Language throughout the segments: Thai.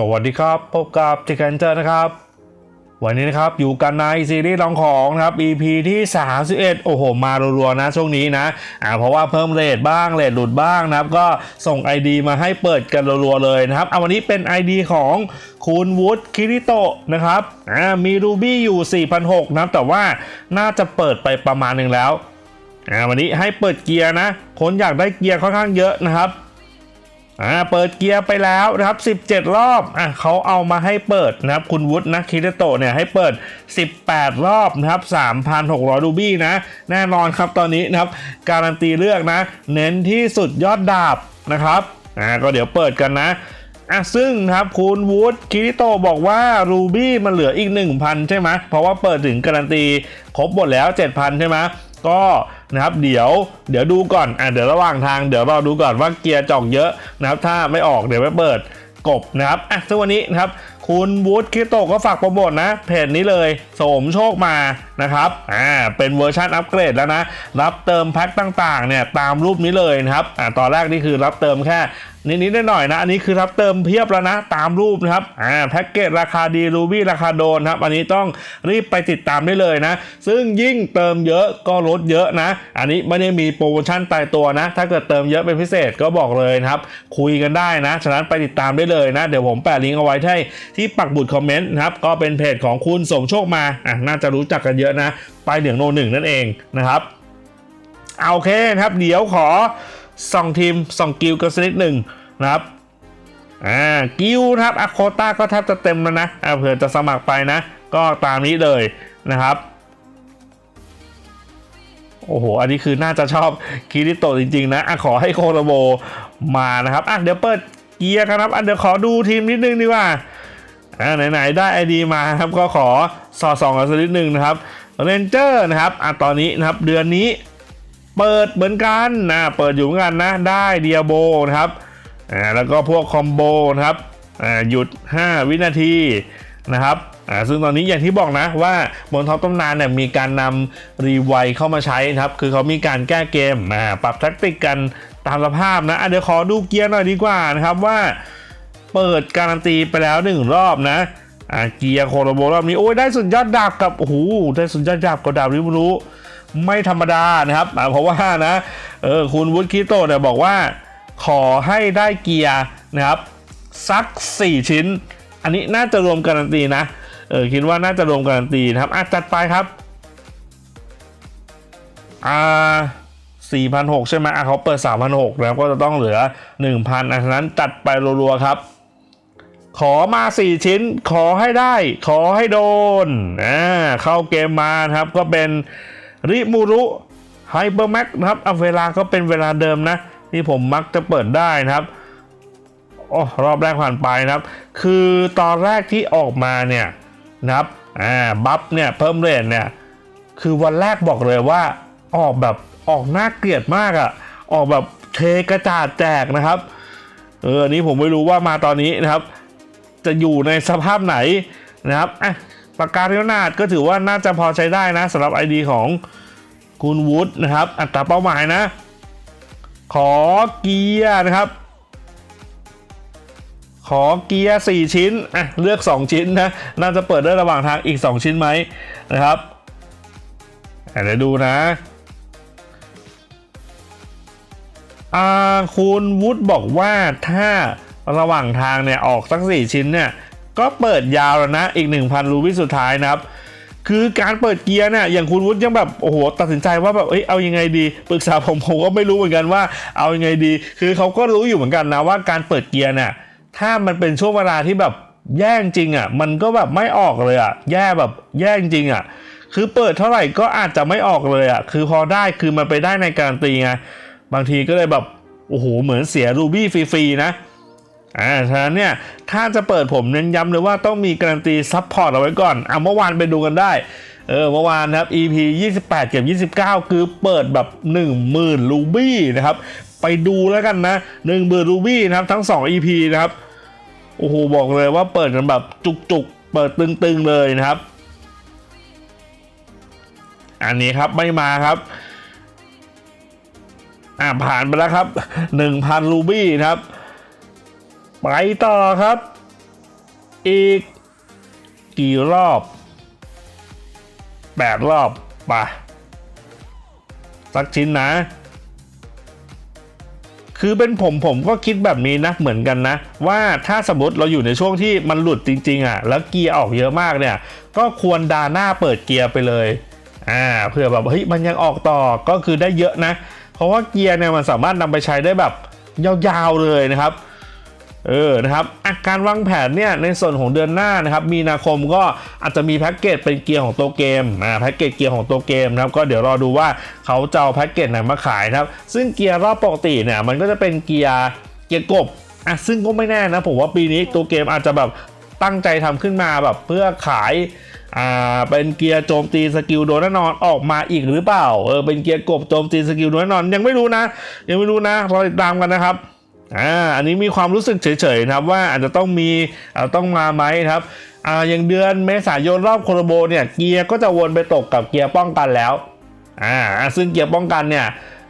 สวัสดีครับ พบกับเจคันเจอร์นะครับ วันนี้นะครับอยู่กันในซีรีส์ลองของนะครับ EP ที่ 31 โอ้โห มารัวๆนะช่วงนี้นะอ่าเพราะว่าเพิ่มเรทบ้างเรทหลุดบ้างนะครับ ก็ส่ง ID มาให้เปิดกันรัวๆเลยนะครับเอาวันนี้เป็น ID ของคุณวูดคิริโตะนะครับอ่ามีรูบี้อยู่4,600นะครับแต่ว่าน่าจะเปิดไปประมาณหนึ่งแล้วอ่าวันนี้ให้เปิดเกียร์นะคนอยากได้เกียร์ค่อนข้างเยอะนะครับ อ่าเปิดเกียร์ไปแล้วนะครับ 17 รอบอะเขาเอามาให้เปิดนะครับ คุณวุฒินะคิเตโตเนี่ยให้เปิด 18 รอบนะครับ 3,600 รูบี้นะ แน่นอนครับตอนนี้นะครับ การันตีเลือกนะ เน้นที่สุดยอดดาบนะครับอ่าก็เดี๋ยวเปิดกันนะอะซึ่งนะครับคุณวูดคิริโตบอกว่ารูบี้มันเหลืออีก 1,000 ใช่ไหมเพราะว่าเปิดถึงการันตีครบหมดแล้ว 7,000 ใช่ไหมก็ นะครับเดี๋ยวเดี๋ยวดูก่อนอะเดี๋ยวระหว่างทางเดี๋ยวเราดูก่อนว่าเกียร์จอกเยอะนะครับถ้าไม่ออกเดี๋ยวไปเปิดกบนะครับอะซึ่งวันนี้นะครับคุณวูดคริโตก็ฝากโปรโมทนะเพจนี้เลยโสมโชคมานะครับอ่าเป็นเวอร์ชันอัปเกรดแล้วนะ รับเติมแพ็คต่างๆเนี่ยตามรูปนี้เลยนะครับอ่าตอนแรกนี่คือรับเติมแค่ นิดๆหน่อยๆนะ อันนี้คือรับเติมเพียบแล้วนะ ตามรูปนะครับอ่าแพ็กเกจราคาดีรูบี้ราคาโดนครับ อันนี้ต้องรีบไปติดตามได้เลยนะ ซึ่งยิ่งเติมเยอะก็ลดเยอะนะ อันนี้ไม่ได้มีโปรโมชั่นตายตัวนะ ถ้าเกิดเติมเยอะเป็นพิเศษก็บอกเลยนะครับ คุยกันได้นะ ฉะนั้นไปติดตามได้เลยนะ เดี๋ยวผมแปะลิงก์เอาไว้ให้ที่ปักบุดคอมเมนต์นะครับ ก็เป็นเพจของคุณสมโชคมาอะน่าจะรู้จักกันเยอะนะ ไปเหลืองโนหนึ่งนั่นเองนะครับเอาโอเคนะครับ เดี๋ยวขอ ส่องทีมส่องกิลกันสักนิดหนึ่งนะครับอ่ากิวนะครับอะโคต้าก็แทบจะเต็มแล้วนะอ่าเผื่อจะสมัครไปนะ ก็ตามนี้เลยนะครับโอ้โห อันนี้คือน่าจะชอบคิริโตจริงๆนะอะขอให้โคโรโบมานะครับอะเดี๋ยวเปิดเกียร์กันครับอะเดี๋ยวขอดูทีมนิดนึงดีกว่าอ่าไหนๆได้ไอดีมาครับก็ขอสอดส่องกันสักนิดนึงนะครับเรนเจอร์นะครับอะตอนนี้นะครับเดือนนี้ เปิดเหมือนกันนะเปิดอยู่เหมือนกันนะได้เดียโบนะครับอ่าแล้วก็พวกคอมโบนะครับอ่าหยุด 5 วินาทีนะครับอ่าซึ่งตอนนี้อย่างที่บอกนะว่าบนท็อปตำนานเนี่ยมีการนำรีไวเข้ามาใช้นะครับ คือเขามีการแก้เกมอ่าปรับแท็กติกกันตามสภาพนะอะเดี๋ยวขอดูเกียร์หน่อยดีกว่านะครับว่าเปิดการันตีไปแล้วหนึ่งรอบนะอ่าเกียร์โคโรโบรอบนี้โอ้ยได้สุดยอดดาบกับโอ้โหได้สุดยอดดาบกับดาบริบรู้ ไม่ธรรมดานะครับเพราะว่านะเออคุณวุฒิคิโตะเนี่ยบอกว่า ขอให้ได้เกียร์นะครับสัก 4 ชิ้น อันนี้น่าจะรวมการันตีนะเออคิดว่าน่าจะรวมการันตีนะครับอะจัดไปครับอ่า4,600ใช่ไหมอะเขาเปิด3,600แล้วก็จะต้องเหลือ 1,000อันนั้นจัดไปรัวๆครับ ขอมา 4 ชิ้น ขอให้ได้ ขอให้โดนอ่าเข้าเกมมาครับก็เป็น ริมูรุไฮเปอร์แม็กนะครับเอาเวลาก็เป็นเวลาเดิมนะที่ผมมักจะเปิดได้นะครับโอ้รอบแรกผ่านไปนะครับ คือตอนแรกที่ออกมาเนี่ยนะครับอ่าบัฟเนี่ยเพิ่มเรทเนี่ยคือวันแรกบอกเลยว่าออกแบบออกน่าเกลียดมากอะ่ะออกแบบเทกระจาดแจกนะครับเออนนี้ผมไม่รู้ว่ามาตอนนี้นะครับ จะอยู่ในสภาพไหนนะครับอะ ปากกาเรียวนาดก็ถือว่าน่าจะพอใช้ได้นะสำหรับ ID ของคุณวูดนะครับ อัตราเป้าหมายนะ ขอเกียร์นะครับ ขอเกียร์4ชิ้นอะเลือก 2 ชิ้นนะ น่าจะเปิดได้ระหว่างทางอีก 2 ชิ้นไหมนะครับเดี๋ยวดูนะอาคุณวุฒิบอกว่าถ้าระหว่างทางเนี่ยออกสัก 4 ชิ้นเนี่ย ก็เปิดยาวแล้วนะ อีก 1,000 รูบิสุดท้ายนะครับ คือการเปิดเกียร์เนี่ยอย่างคุณวุฒิยังแบบโอ้โหตัดสินใจว่าแบบเอ้ยเอายังไงดีปรึกษาผมผมก็ไม่รู้เหมือนกันว่าเอายังไงดี คือเขาก็รู้อยู่เหมือนกันนะว่าการเปิดเกียร์เนี่ยถ้ามันเป็นช่วงเวลาที่แบบแย่จริงอะมันก็แบบไม่ออกเลยอะแย่แบบแย่จริงอะคือเปิดเท่าไหร่ก็อาจจะไม่ออกเลยอะคือพอได้คือมันไปได้ในการตีไงบางทีก็เลยแบบโอ้โหเหมือนเสียรูบี้ฟรีๆนะ อ่าฉะนั้นเนี่ยถ้าจะเปิดผมเน้นย้ำเลยว่าต้องมีการันตีซัพพอร์ตเอาไว้ก่อนอะเมื่อวานไปดูกันได้เออเมื่อวานนะครับ EP 28 กับ 29 คือเปิดแบบ 10,000 รูบี้นะครับ ไปดูแล้วกันนะ 10,000 รูบี้นะครับ ทั้ง 2 EP นะครับ โอ้โห บอกเลยว่าเปิดกันแบบจุกๆ เปิดตึงๆ เลยนะครับ อันนี้ครับไม่มาครับอ่าผ่านไปแล้วครับ 1,000 รูบี้นะครับ ไปต่อครับ อีก กี่รอบแปดรอบไปะสักชิ้นนะ คือเป็นผมผมก็คิดแบบนี้นะเหมือนกันนะ ว่าถ้าสมมติเราอยู่ในช่วงที่มันหลุดจริง ๆอะ แล้วเกียร์ออกเยอะมากเนี่ย ก็ควรดาหน้าเปิดเกียร์ไปเลยอ่าเพื่อแบบเฮ้ยมันยังออกต่อก็คือได้เยอะนะ เพราะว่าเกียร์เนี่ยมันสามารถนำไปใช้ได้แบบยาวๆเลยนะครับ เออนะครับอาการวางแผนเนี่ยในส่วนของเดือนหน้านะครับมีนาคมก็อาจจะมีแพ็กเกจเป็นเกียร์ของตัวเกมอ่าแพ็กเกจเกียร์ของตัวเกมนะครับก็เดี๋ยวรอดูว่าเขาจะเอาแพ็กเกจไหนมาขายนะครับซึ่งเกียร์รอบปกติเนี่ยมันก็จะเป็นเกียร์เกียร์กบอะซึ่งก็ไม่แน่นะผมว่าปีนี้ตัวเกมอาจจะแบบตั้งใจทำขึ้นมาแบบเพื่อขายอ่าเป็นเกียร์โจมตีสกิลโดนแน่นอนออกมาอีกหรือเปล่าเออเป็นเกียร์กบโจมตีสกิลโดนแน่นอนยังไม่รู้นะ ยังไม่รู้นะรอติดตามกันนะครับ อ่าอันนี้มีความรู้สึกเฉยๆนะครับว่าอาจจะต้องมีอ่าต้องมาไหมครับอ่าอย่างเดือนเมษายนรอบโคโรโบเนี่ยเกียร์ก็จะวนไปตกกับเกียร์ป้องกันแล้วอ่าซึ่งเกียร์ป้องกันเนี่ย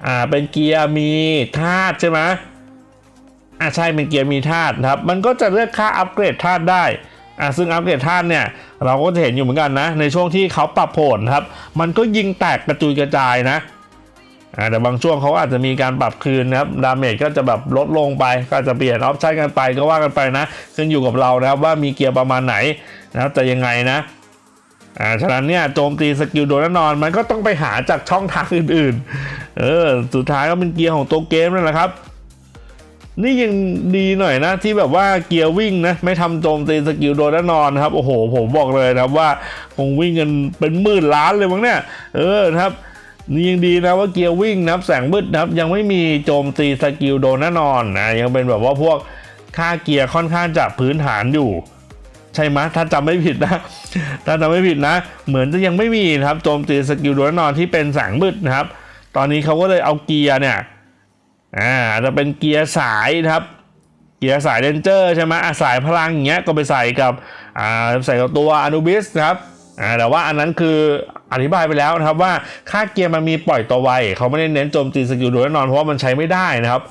อ่าเป็นเกียร์มีธาตุใช่ไหมอ่าใช่เป็นเกียร์มีธาตุนะครับมันก็จะเลือกค่าอัปเกรดธาตุได้อ่าซึ่งอัปเกรดธาตุเนี่ยเราก็จะเห็นอยู่เหมือนกันนะในช่วงที่เขาปรับโผลครับมันก็ยิงแตกกระจุยกระจายนะ แต่บางช่วงเขาอาจจะมีการปรับคืนนะครับดาเมจก็จะแบบลดลงไป ก็จะเปลี่ยนออปชั่นกันไปก็ว่ากันไปนะ ขึ้นอยู่กับเรานะครับว่ามีเกียร์ประมาณไหนนะครับจะยังไงนะอ่าฉะนั้นเนี่ยโจมตีสกิลโดนแน่นอนมันก็ต้องไปหาจากช่องทางอื่นๆ เออสุดท้ายก็เป็นเกียร์ของตัวเกมนั่นแหละครับ นี่ยังดีหน่อยนะที่แบบว่าเกียร์วิ่งนะไม่ทำโจมตีสกิลโดนแน่นอนนะครับโอ้โห ผมบอกเลยนะครับว่าคงวิ่งกันเป็นหมื่นล้านเลยมั้งเนี่ยเออนะครับ นี่ยังดีนะว่าเกียร์วิ่งนับแสงมืดนับยังไม่มีโจมตีสกิลโดนแน่นอนนะยังเป็นแบบว่าพวกค่าเกียร์ค่อนข้างจะพื้นฐานอยู่ ใช่ไหมถ้าจำไม่ผิดนะ ถ้าจำไม่ผิดนะ เหมือนจะยังไม่มีนะครับโจมตีสกิลโดนแน่นอนที่เป็นแสงมืดนะครับ ตอนนี้เขาก็เลยเอาเกียร์เนี่ยอ่าจะเป็นเกียร์สายนะครับ เกียร์สายเรนเจอร์ใช่ไหมสายพลังอย่างเงี้ยก็ไปใส่กับอ่าใส่กับตัวอนุบิสนะครับ อ่าแต่ว่าอันนั้นคืออธิบายไปแล้วนะครับว่าค่าเกียร์มันมีปล่อยตัวไวเขาไม่ได้เน้นโจมตีสกิลโดยแน่นอนเพราะว่ามันใช้ไม่ได้นะครับ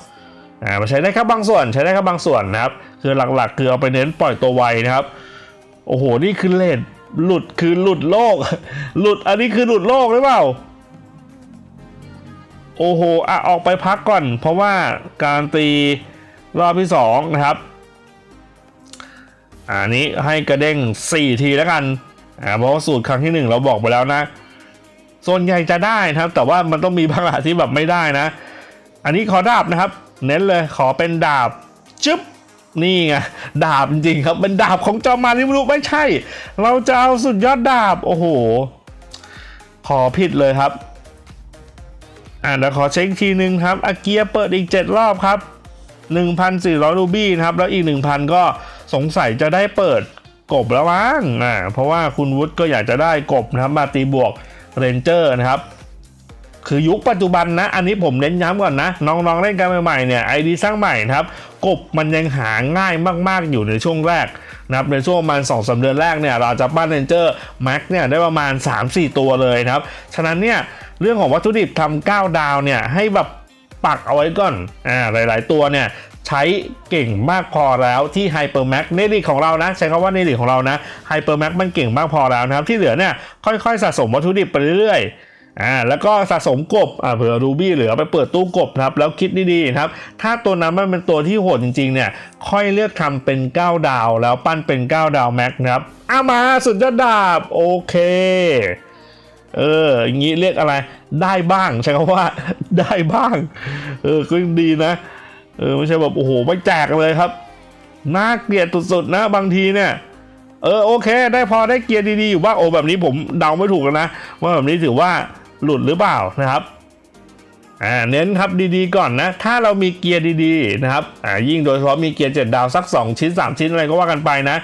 อ่ามันใช้ได้แค่บางส่วนใช้ได้แค่บางส่วนนะครับ คือหลักๆคือเอาไปเน้นปล่อยตัวไวนะครับ โอ้โหนี่คือเลดหลุดคือหลุดโลก หลุดอันนี้คือหลุดโลกหรือเปล่าโอ้โหอะออกไปพักก่อน เพราะว่าการตีรอบที่สองนะครับอันนี้ให้กระเด้ง 4 ทีแล้วกัน อ่าเพราะว่าสูตรครั้งที่ 1 เราบอกไปแล้วนะ ส่วนใหญ่จะได้นะครับ แต่ว่ามันต้องมีบางอะที่แบบไม่ได้นะ อันนี้ขอดาบนะครับ เน้นเลยขอเป็นดาบจึ๊บนี่ไงดาบจริงครับเป็นดาบของจอมมารนิมรุไม่ใช่ เราจะเอาสุดยอดดาบโอ้โห ขอผิดเลยครับ อ่าเดี๋ยวขอเช็คอีกทีนึงครับอาเกียเปิดอีก 7 รอบครับ 1,400รูบี้นะครับ แล้วอีก 1,000 ก็สงสัยจะได้เปิด กบแล้วมั้งอ่าเพราะว่าคุณวุฒิก็อยากจะได้กบนะครับมาตีบวกเรนเจอร์นะครับ คือยุคปัจจุบันนะ อันนี้ผมเน้นย้ำก่อนนะ น้องๆเล่นกันใหม่ๆเนี่ยไอดีสร้างใหม่นะครับ กบมันยังหาง่ายมากๆอยู่ในช่วงแรกนะครับในช่วงประมาณ2อสเดือนแรกเนี่ยเราจะปั้นเรนเจอร์แม็กเนี่ยได้ประมาณ 3-4 ตัวเลยนะครับ ฉะนั้นเนี่ยเรื่องของวัตถุดิบทำ9ดาวเนี่ยให้แบบปักเอาไว้ก่อน อ่า หลาย ๆ ตัวเนี่ย ใช้เก่งมากพอแล้วที่ไฮเปอร์แม็กในลีกของเรานะ ใช้คำว่าในลีกของเรานะไฮเปอร์แม็กมันเก่งมากพอแล้วนะครับ ที่เหลือเนี่ยค่อยๆ สะสมวัตถุดิบไปเรื่อยอ่าแล้วก็สะสมกบอ่าเผื่อรูบี้เหลือไปเปิดตู้กบนะครับแล้วคิดดีๆนะครับ ถ้าตัวนั้นมันเป็นตัวที่โหดจริงๆเนี่ยค่อยเลือกทำเป็น 9 ดาว แล้วปั้นเป็น 9 ดาวแม็กนะครับอามาสุดยอดดาบโอเคเอออย่างนี้เรียกอะไรได้บ้างใช้คำว่าได้บ้างเออก็ยังดีนะ เออไม่ใช่แบบโอ้โหไม่แจกเลยครับน่าเกลียดสุดๆนะบางทีเนี่ยเออโอเค ได้พอได้เกียร์ดีๆอยู่บ้างโอ้แบบนี้ผมเดาไม่ถูกแล้วนะว่าแบบนี้ถือว่าหลุดหรือเปล่านะครับ อ่าเน้นครับดีๆก่อนนะ ถ้าเรามีเกียร์ดีๆนะครับอ่ายิ่งโดยเฉพาะมีเกียร์ 7 ดาวสัก 2 ชิ้น 3 ชิ้นอะไรก็ว่ากันไปนะ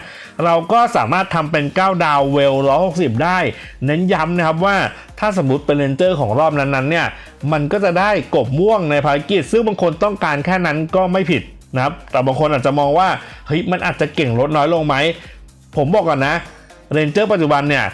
เราก็สามารถทำเป็น 9 ดาวเวล 160 ได้ เน้นย้ำนะครับว่าถ้าสมมติเป็นเลนเจอร์ของรอบนั้นๆเนี่ย มันก็จะได้กบม่วงในภารกิจ ซึ่งบางคนต้องการแค่นั้นก็ไม่ผิดนะครับ แต่บางคนอาจจะมองว่าเฮ้ยมันอาจจะเก่งลดน้อยลงไหม ผมบอกก่อนนะเรนเจอร์ปัจจุบันเนี่ย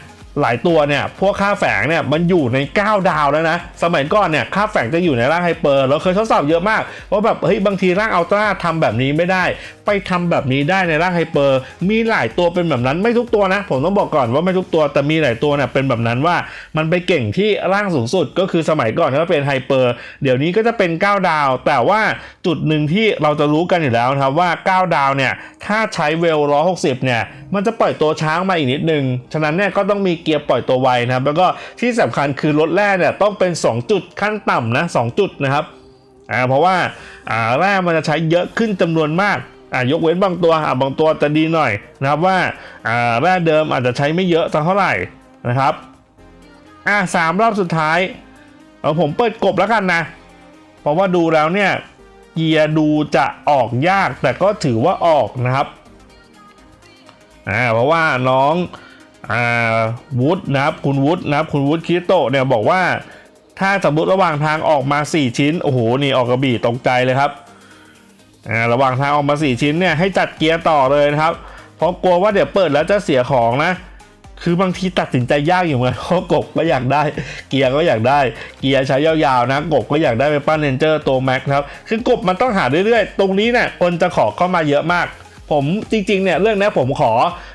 หลายตัวเนี่ยพวกค่าแฝงเนี่ยมันอยู่ใน 9 ดาวแล้วนะ สมัยก่อนเนี่ยค่าแฝงจะอยู่ในร่างไฮเปอร์เราเคยทดสอบเยอะมากว่าแบบเฮ้ยบางทีร่างอัลตร้าทำแบบนี้ไม่ได้ ไปทำแบบนี้ได้ในร่างไฮเปอร์มีหลายตัวเป็นแบบนั้นไม่ทุกตัวนะ ผมต้องบอกก่อนว่าไม่ทุกตัวแต่มีหลายตัวเนี่ยเป็นแบบนั้นว่ามันไปเก่งที่ร่างสูงสุด ก็คือสมัยก่อนก็เป็นไฮเปอร์เดี๋ยวนี้ก็จะเป็น 9 ดาว แต่ว่าจุดหนึ่งที่เราจะรู้กันอยู่แล้วนะครับว่า 9 ดาวเนี่ยถ้าใช้เวล160เนี่ยมันจะปล่อยตัวช้างมาอีกนิดนึงฉะนั้นเนี่ยก็ต้องมีเกียร์ปล่อยตัวไวนะครับ แล้วก็ที่สำคัญคือรถแร่เนี่ยต้องเป็น 2 จุดขั้นต่ำนะ2จุดนะครับอ่าเพราะว่าอ่าแร่มันจะใช้เยอะขึ้นจำนวนมากอ่ายกเว้นบางตัวอ่าบางตัวจะดีหน่อยนะครับว่าอ่าแร่เดิมอาจจะใช้ไม่เยอะสักเท่าไหร่นะครับอ่าสามรอบสุดท้ายเอาผมเปิดกบแล้วกันนะ เพราะว่าดูแล้วเนี่ยเกียร์ดูจะออกยากแต่ก็ถือว่าออกนะครับอ่าเพราะว่าน้อง อ่าวุฒนะครับคุณวุฒนะครับคุณวุฒคิโตเนี่ยบอกว่า ถ้าสมมติระหว่างทางออกมา 4 ชิ้น โอ้โห นี่ออกกระบี่ตกใจเลยครับอ่าระหว่างทางออกมา 4 ชิ้นเนี่ยให้จัดเกียร์ต่อเลยนะครับ เพราะกลัวว่าเดี๋ยวเปิดแล้วจะเสียของนะ คือบางทีตัดสินใจยากอยู่เหมือนกันเพราะกบก็อยากได้ เกียร์ก็อยากได้ เกียร์ใช้ยาวๆนะ กบก็อยากได้ไปปั้นเรนเจอร์ตัวแม็กครับ คือกบมันต้องหาเรื่อยๆ ตรงนี้เนี่ยคนจะขอเข้ามาเยอะมาก ผมจริงๆเนี่ยเรื่องนี้ผมขอ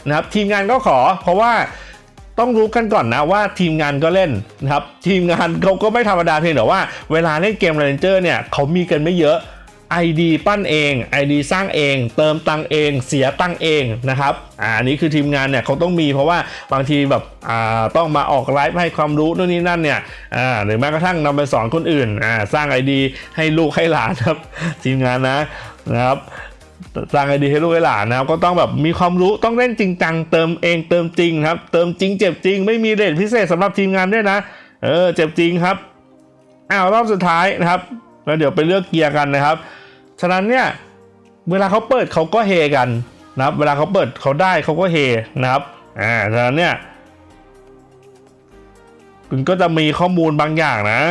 นะครับทีมงานก็ขอ เพราะว่าต้องรู้กันก่อนนะว่าทีมงานก็เล่นนะครับทีมงานเขาก็ไม่ธรรมดาเพียงแต่ว่าเวลาเล่นเกมเรนเจอร์เนี่ยเขามีกันไม่เยอะ ID ปั้นเอง ID สร้างเอง เติมตังเอง เสียตังเองนะครับอ่าอันนี้คือทีมงานเนี่ยเขาต้องมีเพราะว่าบางทีแบบอ่าต้องมาออกไลฟ์ให้ความรู้นู่นนี่นั่นเนี่ยอ่าหรือแม้กระทั่งนำไปสอนคนอื่นอ่าสร้าง ID ให้ลูกให้หลานครับ ทีมงานนะนะครับ สร้างไอดีให้ลูกให้หลานนะครับก็ต้องแบบมีความรู้ต้องเล่นจริงจังเติมเองเติมจริงครับ เติมจริงเจ็บจริง ไม่มีเรทพิเศษสำหรับทีมงานด้วยนะ เออเจ็บจริงครับอ้าวรอบสุดท้ายนะครับ แล้วเดี๋ยวไปเลือกเกียร์กันนะครับ ฉะนั้นเนี่ยเวลาเขาเปิดเขาก็เฮกันนะครับ เวลาเขาเปิดเขาได้เขาก็เฮนะครับอ่าฉะนั้นเนี่ยคุณก็จะมีข้อมูลบางอย่างนะ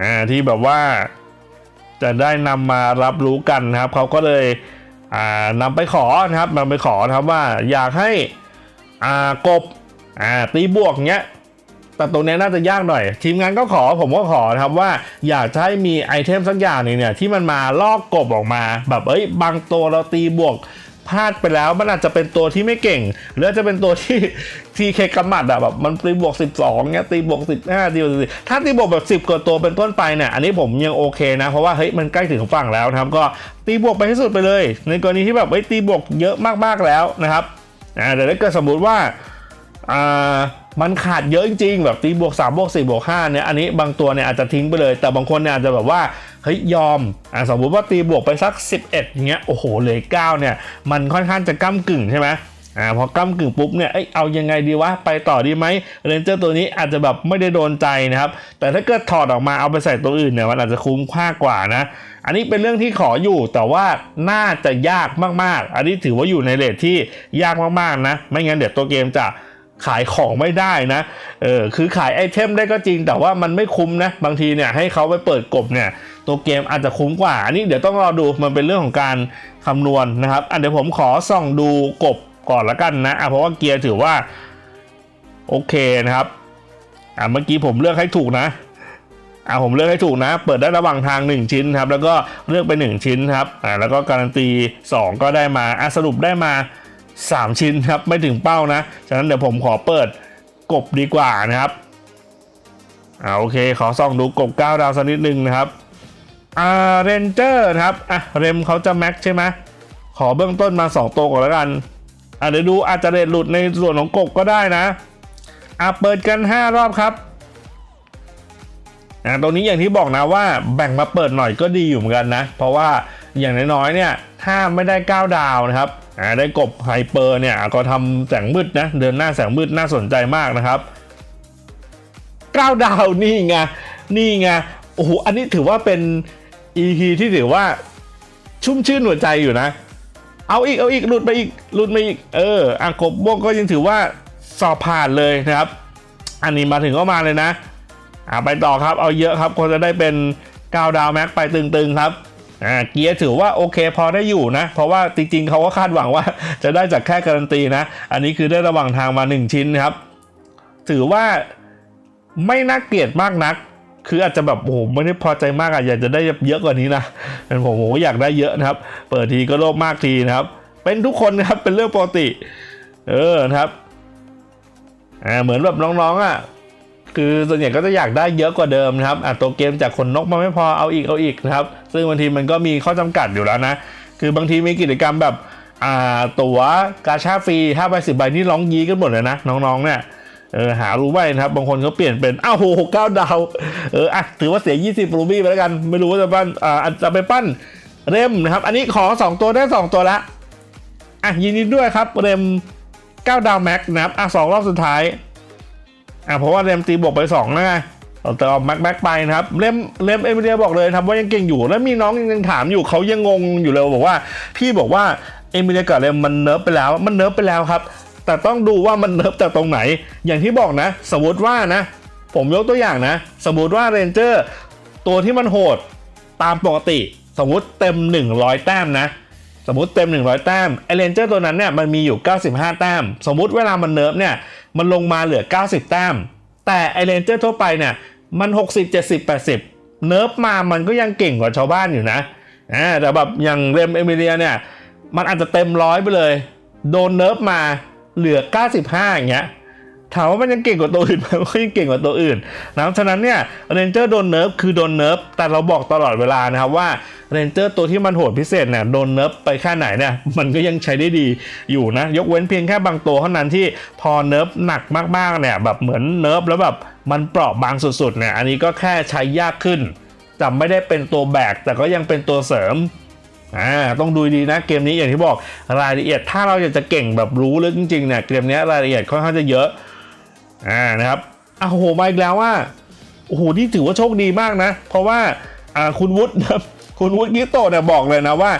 อ่าที่แบบว่า จะได้นำมารับรู้กันนะครับ เขาก็เลยนำนำไปขอนะครับนำไปขอนะครับว่าอยากให้กบตีบวกเงี้ยแต่ตรงนี้น่าจะยากหน่อย ทีมงานก็ขอผมก็ขอนะครับว่าอยากจะให้มีไอเทมสักอย่างนึงเนี่ยที่มันมาลอกกบออกมา แบบเอ้ยบางตัวเราตีบวก พลาดไปแล้วมันอาจจะเป็นตัวที่ไม่เก่ง หรือจะเป็นตัวที่ทีเคกำมัดอะแบบมันตีบวก 12เงี้ยตีบวก 15ตีบวก10ถ้าตีบวกแบบ 10กว่าตัวเป็นต้นไปเนี่ยอันนี้ผมยังโอเคนะ เพราะว่าเฮ้ยมันใกล้ถึงฝั่งแล้วนะครับก็ตีบวกไปที่สุดไปเลย ในกรณีที่แบบเฮ้ยตีบวกเยอะมากๆแล้วนะครับอ่าแต่ถ้าเกิดสมมุติว่าอ่ามันขาดเยอะจริงๆแบบตีบวก3บวก4บวก5เนี่ยอันนี้บางตัวเนี่ยอาจจะทิ้งไปเลย แต่บางคนเนี่ยอาจจะแบบว่า เฮ้ยยอมอ่าสมมุติว่าตีบวกไปสัก 11อย่างเงี้ยโอ้โหเหลือ9เนี่ยมันค่อนข้างจะก้ากึ่งใช่ไหมอ่าพอก้ากึ่งปุ๊บเนี่ยเอ้ยเอายังไงดีวะไปต่อดีไหมเรนเจอร์ตัวนี้อาจจะแบบไม่ได้โดนใจนะครับ แต่ถ้าเกิดถอดออกมาเอาไปใส่ตัวอื่นเนี่ยมันอาจจะคุ้มค่ากว่านะ อันนี้เป็นเรื่องที่ขออยู่แต่ว่าน่าจะยากมากๆ อันนี้ถือว่าอยู่ในเลทที่ยากมากๆนะ ไม่งั้นเดี๋ยวตัวเกมจะขายของไม่ได้นะ เออคือขายไอเทมได้ก็จริง แต่ว่ามันไม่คุ้มนะ บางทีเนี่ยให้เขาไปเปิดกบเนี่ย ตัวเกมอาจจะคุ้มกว่า อันนี้เดี๋ยวต้องรอดูมันเป็นเรื่องของการคำนวณนะครับอันเดี๋ยวผมขอส่องดูกบก่อนละกันนะเพราะว่าเกียร์ถือว่า โอเคนะครับอะเมื่อกี้ผมเลือกให้ถูกนะอะผมเลือกให้ถูกนะ เปิดได้ระหว่างทาง 1 ชิ้นครับ แล้วก็เลือกไป 1 ชิ้นครับอะแล้วก็การันตี 2 ก็ได้มาอะสรุปได้มา 3 ชิ้นครับไม่ถึงเป้านะ ฉะนั้นเดี๋ยวผมขอเปิดกบดีกว่านะครับอ่าโอเค ขอส่องดูกบ 9 ดาวสักนิดนึงนะครับ อ่าเรนเจอร์ครับอะเรมเขาจะแม็กใช่ไหมขอเบื้องต้นมา 2 ตัวก่อนแล้วกันอะเดี๋ยวดูอาจจะเรดหลุดในส่วนของกบก็ได้นะอะเปิดกัน 5 รอบครับอะตรงนี้อย่างที่บอกนะว่าแบ่งมาเปิดหน่อยก็ดีอยู่เหมือนกันนะ เพราะว่าอย่างน้อยๆเนี่ยถ้าไม่ได้ 9 ดาวนะครับอ่าได้กบไฮเปอร์เนี่ยก็ทำแสงมืดนะเดินหน้าแสงมืดน่าสนใจมากนะครับ 9 ดาวนี่ไงนี่ไงโอ้โหอันนี้ถือว่าเป็น EP ที่ถือว่าชุ่มชื่นหัวใจอยู่นะ เอาอีกเอาอีกหลุดไปอีกหลุดมาอีกเอออะกบม่วงก็ยังถือว่าสอบผ่านเลยนะครับ อันนี้มาถึงก็มาเลยนะอะไปต่อครับเอาเยอะครับคนจะได้เป็น9ดาวแม็กไปตึงๆครับอ่าเกียร์ถือว่าโอเคพอได้อยู่นะ เพราะว่าจริงๆเขาก็คาดหวังว่าจะได้จากแค่การันตีนะ อันนี้คือได้ระหว่างทางมา 1 ชิ้นนครับ ถือว่าไม่น่าเกลียดมากนัก คืออาจจะแบบโอ้โหไม่ได้พอใจมากอะอยากจะได้เยอะกว่านี้นะเป็นผมผมก็อยากได้เยอะนะครับ เปิดทีก็โลภมากทีนะครับ เป็นทุกคนนะครับเป็นเรื่องปกติ เออนะครับอ่าเหมือนแบบน้องๆอะคือส่วนใหญ่ก็จะอยากได้เยอะกว่าเดิมนะครับอะตัวเกมจากขนนกมาไม่พอเอาอีกเอาอีกนะครับ ซึ่งบางทีมันก็มีข้อจำกัดอยู่แล้วนะ คือบางทีมีกิจกรรมแบบอ่าตั๋วกาชาฟรีห้าใบสิบใบนี่ร้องยีกันหมดเลยนะน้องๆเนี่ย เออหารู้ไว้นะครับ บางคนก็เปลี่ยนเป็นอ้าวโหเก้าดาว เอออะถือว่าเสีย 20 รูบี้ไปแล้วกัน ไม่รู้ว่าจะปั้นอ่าจะไปปั้นเรมนะครับ อันนี้ขอ 2 ตัวได้ 2 ตัวละอะยินดีด้วยครับเรม 9 ดาวแม็กนะครับอะสองรอบสุดท้ายอะเพราะว่าเรมตีบวกไป2นะไงเราเติมแม็กแม็กไปนะครับเรมเรมเอเมเรียบอกเลยครับว่ายังเก่งอยู่ แล้วมีน้องยังถามอยู่เขายังงงอยู่เลยบอกว่า พี่บอกว่าเอเมเรียกับเรมมันเนิร์ฟไปแล้ว มันเนิร์ฟไปแล้วครับ แต่ต้องดูว่ามันเนิร์ฟจากตรงไหน อย่างที่บอกนะ สมมติว่านะ ผมยกตัวอย่างนะ สมมติว่าเรนเจอร์ตัวที่มันโหดตามปกติ สมมติเต็ม 100 แต้มนะ สมมติเต็ม 100 แต้มไอเรนเจอร์ตัวนั้นเนี่ยมันมีอยู่ 95 แต้ม สมมติเวลามันเนิร์ฟเนี่ยมันลงมาเหลือ 90 แต้ม แต่ไอเรนเจอร์ทั่วไปเนี่ยมัน 60 70 80 เนิร์ฟมามันก็ยังเก่งกว่าชาวบ้านอยู่นะอ่าแต่แบบอย่างเรมเอมิเลียเนี่ยมันอาจจะเต็มร้อยไปเลย โดนเนิร์ฟมา เหลือ 95 อย่างเงี้ยถามว่ามันยังเก่งกว่าตัวอื่นไหมมันก็ยังเก่งกว่าตัวอื่นนะฉะนั้นเนี่ยเรนเจอร์โดนเนิร์ฟคือโดนเนิร์ฟแต่เราบอกตลอดเวลานะครับว่าเรนเจอร์ตัวที่มันโหดพิเศษเนี่ยโดนเนิร์ฟไปแค่ไหนเนี่ยมันก็ยังใช้ได้ดีอยู่นะ ยกเว้นเพียงแค่บางตัวเท่านั้นที่พอเนิร์ฟหนักมากๆเนี่ยแบบเหมือนเนิร์ฟแล้วแบบมันเปราะบางสุดๆเนี่ยอันนี้ก็แค่ใช้ยากขึ้นจะไม่ได้เป็นตัวแบกแต่ก็ยังเป็นตัวเสริม อ่าต้องดูดีนะเกมนี้อย่างที่บอกรายละเอียดถ้าเราอยากจะเก่งแบบรู้ลึกจริงๆเนี่ยเกมนี้รายละเอียดค่อนข้างจะเยอะอ่านะครับอ้าโหมาอีกแล้วว่าโอ้โหนี่ถือว่าโชคดีมากนะ เพราะว่าอ่าคุณวุฒินะครับคุณวุฒิกิโตเนี่ยบอกเลยนะว่า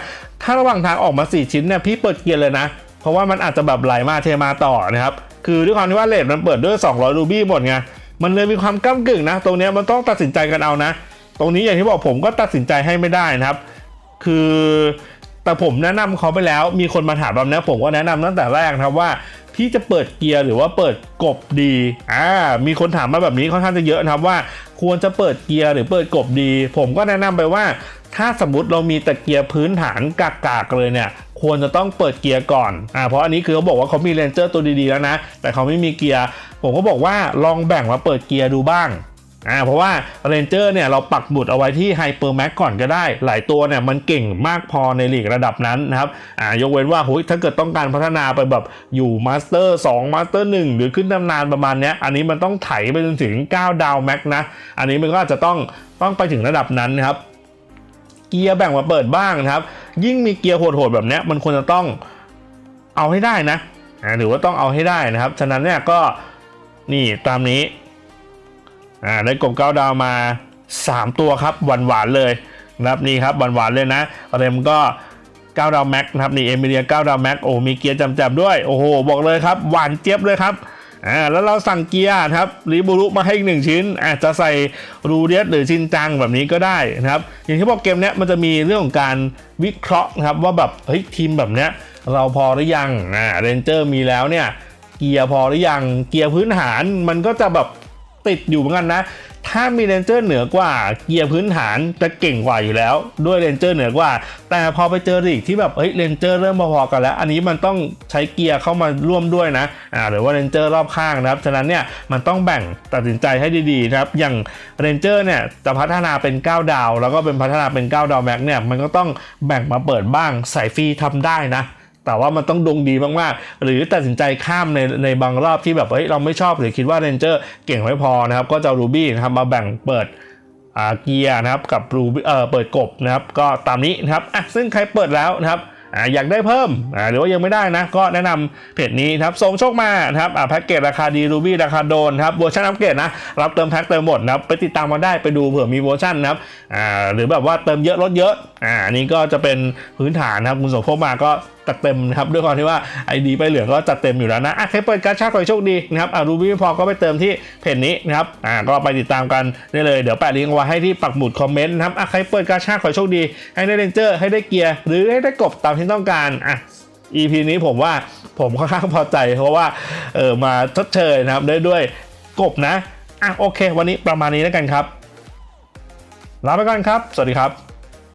ถ้าระหว่างทางออกมา 4 ชิ้นเนี่ยพี่เปิดเกียร์เลยนะ เพราะว่ามันอาจจะแบบไหลมาเทมาต่อนะครับคือด้วยความที่ว่าเลทมันเปิดด้วย 200รูบี้หมดไงมันเลยมีความก้ากึ่งนะ ตรงนี้มันต้องตัดสินใจกันเอานะ ตรงนี้อย่างที่บอกผมก็ตัดสินใจให้ไม่ได้นะครับ คือแต่ผมแนะนำเขาไปแล้ว มีคนมาถามแบบนี้ผมก็แนะนำตั้งแต่แรกครับว่าพี่จะเปิดเกียร์หรือว่าเปิดกบดี อ่า มีคนถามมาแบบนี้ค่อนข้างจะเยอะนะครับว่า ควรจะเปิดเกียร์หรือเปิดกบดี ผมก็แนะนำไปว่า ถ้าสมมติเรามีแต่เกียร์พื้นฐานกากๆเลยเนี่ย ควรจะต้องเปิดเกียร์ก่อน อ่า เพราะอันนี้คือเขาบอกว่าเขามีเรนเจอร์ตัวดีๆแล้วนะ แต่เขาไม่มีเกียร์ ผมก็บอกว่าลองแบ่งมาเปิดเกียร์ดูบ้าง อ่าเพราะว่าเรนเจอร์เนี่ยเราปักหมุดเอาไว้ที่ไฮเปอร์แม็กก่อนก็ได้ หลายตัวเนี่ยมันเก่งมากพอในลีกระดับนั้นนะครับอ่ายกเว้นว่าหุยถ้าเกิดต้องการพัฒนาไปแบบอยู่มาสเตอร์2มาสเตอร์1หรือขึ้นตำนานประมาณเนี้ยอันนี้มันต้องไถไปจนถึง 9 ดาวแม็กนะ อันนี้มันก็อาจจะต้องต้องไปถึงระดับนั้นนะครับ เกียร์แบ่งมาเปิดบ้างนะครับ ยิ่งมีเกียร์โหดๆแบบเนี้ยมันควรจะต้องเอาให้ได้นะอ่าหรือว่าต้องเอาให้ได้นะครับฉะนั้นเนี่ยก็นี่ตามนี้ อ่าได้กบเก้าดาวมา 3 ตัวครับหวานหวานๆเลยนะครับนี่ครับหวานหวานๆเลยนะเรมก็9ดาวแม็กนะครับนี่เอมิเลีย9ดาวแม็กโอ้มีเกียร์จำๆด้วยโอ้โหบอกเลยครับหวานเจี๊ยบเลยครับอ่าแล้วเราสั่งเกียร์นะครับรีบูรุมาให้อีกหนึ่งชิ้นอาจจะใส่รูเดียสหรือชินจังแบบนี้ก็ได้นะครับอย่างที่บอกเกมเนี้ยมันจะมีเรื่องของการวิเคราะห์นะครับว่าแบบเฮ้ยทีมแบบเนี้ยเราพอหรือยังอ่าเรนเจอร์มีแล้วเนี่ยเกียร์พอหรือยังเกียร์พื้นฐานมันก็จะแบบ ติดอยู่เหมือนกันนะ ถ้ามีเรนเจอร์เหนือกว่าเกียร์พื้นฐานจะเก่งกว่าอยู่แล้ว ด้วยเรนเจอร์เหนือกว่า แต่พอไปเจอลีกที่แบบเฮ้ยเรนเจอร์เริ่มพอๆกันแล้ว อันนี้มันต้องใช้เกียร์เข้ามาร่วมด้วยนะอ่าหรือว่าเรนเจอร์รอบข้างนะครับฉะนั้นเนี่ยมันต้องแบ่งตัดสินใจให้ดีๆนะครับอย่างเรนเจอร์เนี่ยจะพัฒนาเป็น 9 ดาว แล้วก็เป็นพัฒนาเป็น 9 ดาวแม็กเนี่ยมันก็ต้องแบ่งมาเปิดบ้างสายฟรีทำได้นะ แต่ว่ามันต้องดวงดีมากๆ หรือตัดสินใจข้ามในในบางรอบที่แบบเฮ้ยเราไม่ชอบหรือคิดว่าเรนเจอร์เก่งไม่พอนะครับ ก็จะรูบี้นะครับมาแบ่งเปิดอ่าเกียร์นะครับกับรูบี้เออเปิดกบนะครับ ก็ตามนี้นะครับอะซึ่งใครเปิดแล้วนะครับอ่าอยากได้เพิ่มอ่าหรือว่ายังไม่ได้นะ ก็แนะนำเพจนี้นะครับส่งโชคมานะครับอ่าแพ็กเกจราคาดีรูบี้ราคาโดนครับเวอร์ชันอัปเกรดนะ รับเติมแพ็กเติมหมดนะครับไปติดตามมาได้ไปดูเผื่อมีเวอร์ชันนะครับอ่าหรือแบบว่าเติมเยอะลดเยอะอ่านนี้ก็จะเป็นพื้นฐานนะครับคุณส่งโชคมาก็จัดเต็มนะครับด้วยความที่ว่าไอดีไปเหลืองก็จัดเต็มอยู่แล้วนะอะใครเปิดการ์ดชาร์จขอให้โชคดีนะครับอ่ารูบี้ไม่พอก็ไปเติมที่เพจนี้นะครับอ่าก็ไปติดตามกันได้เลยเดี๋ยวแปะลิงก์ไว้ให้ที่ปักหมุดคอมเมนต์นะครับอะใครเปิดการ์ดชาร์จขอให้โชคดี ให้ได้เรนเจอร์ให้ได้เกียร์หรือให้ได้กบตามที่ต้องการอะ EP นี้ผมว่าผมค่อนข้างพอใจ เพราะว่าเออมาทดเชยนะครับได้ด้วยกบนะอะโอเค วันนี้ประมาณนี้แล้วกันครับลาไปก่อนครับ สวัสดีครับ